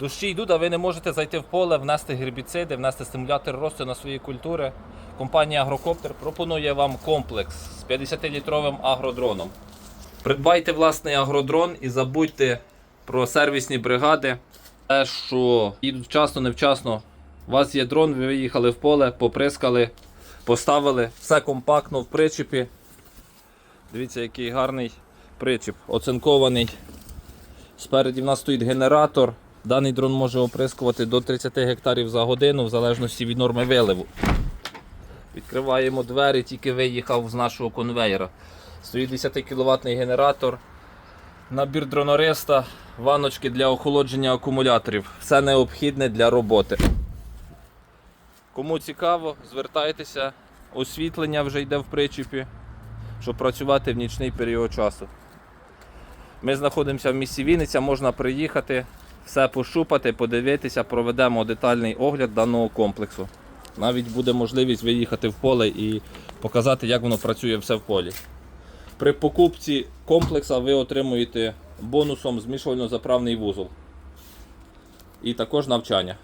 Дощі йдуть, а ви не можете зайти в поле, внести гербіциди, внести стимулятор росту на свої культури. Компанія Агрокоптер пропонує вам комплекс з 50-літровим агродроном. Придбайте власний агродрон і забудьте про сервісні бригади. Те, що їдуть вчасно, невчасно. У вас є дрон, ви виїхали в поле, поприскали, поставили, все компактно в причепі. Дивіться, який гарний причіп, оцинкований. Спереді в нас стоїть генератор. Даний дрон може оприскувати до 30 гектарів за годину в залежності від норми виливу. Відкриваємо двері, тільки виїхав з нашого конвейера. Стоїть 10 кВт генератор, набір дронориста, ваночки для охолодження акумуляторів. Все необхідне для роботи. Кому цікаво, звертайтеся. Освітлення вже йде в причіпі, щоб працювати в нічний період часу. Ми знаходимося в місті Вінниця, можна приїхати, все пошупати, подивитися, проведемо детальний огляд даного комплексу. Навіть буде можливість виїхати в поле і показати, як воно працює все в полі. При покупці комплекса ви отримуєте бонусом змішувально-заправний вузол. І також навчання.